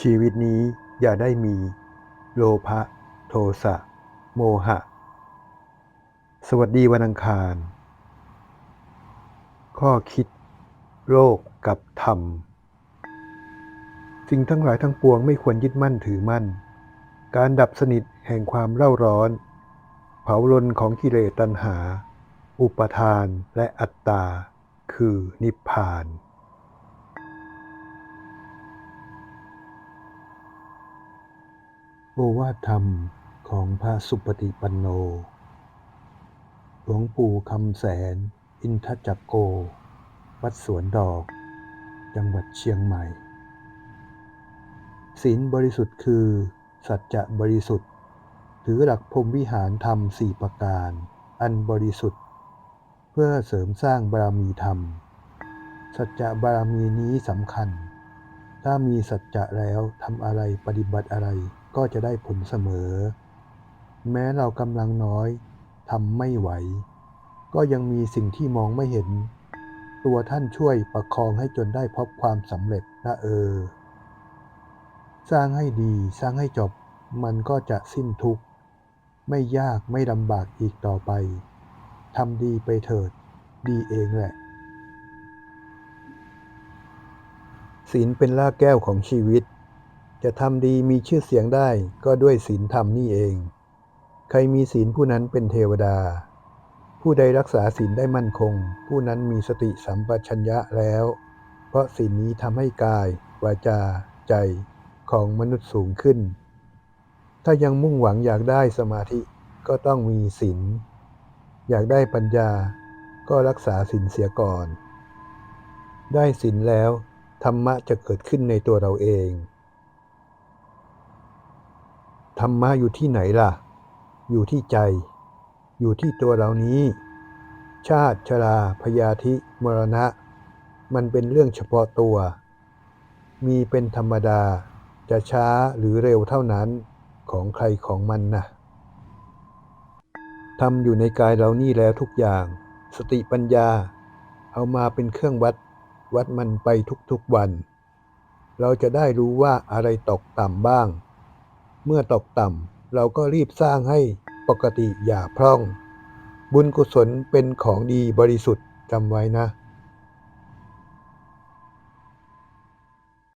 ชีวิตนี้อย่าได้มี โลภะโทสะ โมหะ สวัสดีวันอังคาร ข้อคิด โลกกับธรรม สิ่งทั้งหลายทั้งปวงไม่ควรยึดมั่นถือมั่น การดับสนิทแห่งความเร่าร้อน เผาลนของกิเลสตัณหา อุปทานและอัตตา คือนิพพาน โอวาทธรรมของพระสุปฏิปันโน หลวงปู่คำแสน อินทจักโก วัดสวนดอก จังหวัดเชียงใหม่ ศีลบริสุทธิ์คือ สัจจะบริสุทธิ์ ถือหลักพรมวิหารธรรมสี่ประการ อันบริสุทธิ์ เพื่อเสริมสร้างบารมีธรรม สัจจะบารมีนี้สำคัญ ถ้ามีสัจจะแล้วทำอะไรปฏิบัติอะไรก็จะได้ผลเสมอ แม้เรากำลังน้อยทำไม่ไหว ก็ยังมีสิ่งที่มองไม่เห็น ตัวท่านช่วยประคองให้จนได้พบความสำเร็จนะเออ สร้างให้ดีสร้างให้จบมันก็จะสิ้นทุกข์ ไม่ยากไม่ลำบากอีกต่อไปทำดีไปเถิด ดีเองแหละ ศีลเป็นรากแก้วของชีวิต จะทำดีมีชื่อเสียงได้ก็ด้วยศีลธรรมนี่เอง ใครมีศีลผู้นั้นเป็นเทวดา ผู้ใดรักษาศีลได้มั่นคง ผู้นั้นมีสติสัมปชัญญะแล้ว เพราะศีลนี้ทำให้กาย วาจา ใจของมนุษย์สูงขึ้น ถ้ายังมุ่งหวังอยากได้สมาธิก็ต้องมีศีล อยากได้ปัญญาก็รักษาศีลเสียก่อน ได้ศีลแล้ว ธรรมะจะเกิดขึ้นในตัวเราเอง ธรรมะอยู่ที่ไหนล่ะ อยู่ที่ใจ อยู่ที่ตัวเรานี้ ชาติชราพยาธิมรณะ มันเป็นเรื่องเฉพาะตัว มีเป็นธรรมดา จะช้าหรือเร็วเท่านั้นของใครของมันนะทำอยู่ในกายเรานี่แล้วทุกอย่าง สติปัญญา เอามาเป็นเครื่องวัด วัดมันไปทุกๆวัน เราจะได้รู้ว่าอะไรตกต่ำบ้าง เมื่อตกต่ำเราก็รีบสร้างให้ปกติอย่าพร่อง บุญกุศลเป็นของดีบริสุทธิ์จำไว้นะ